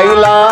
লাইলা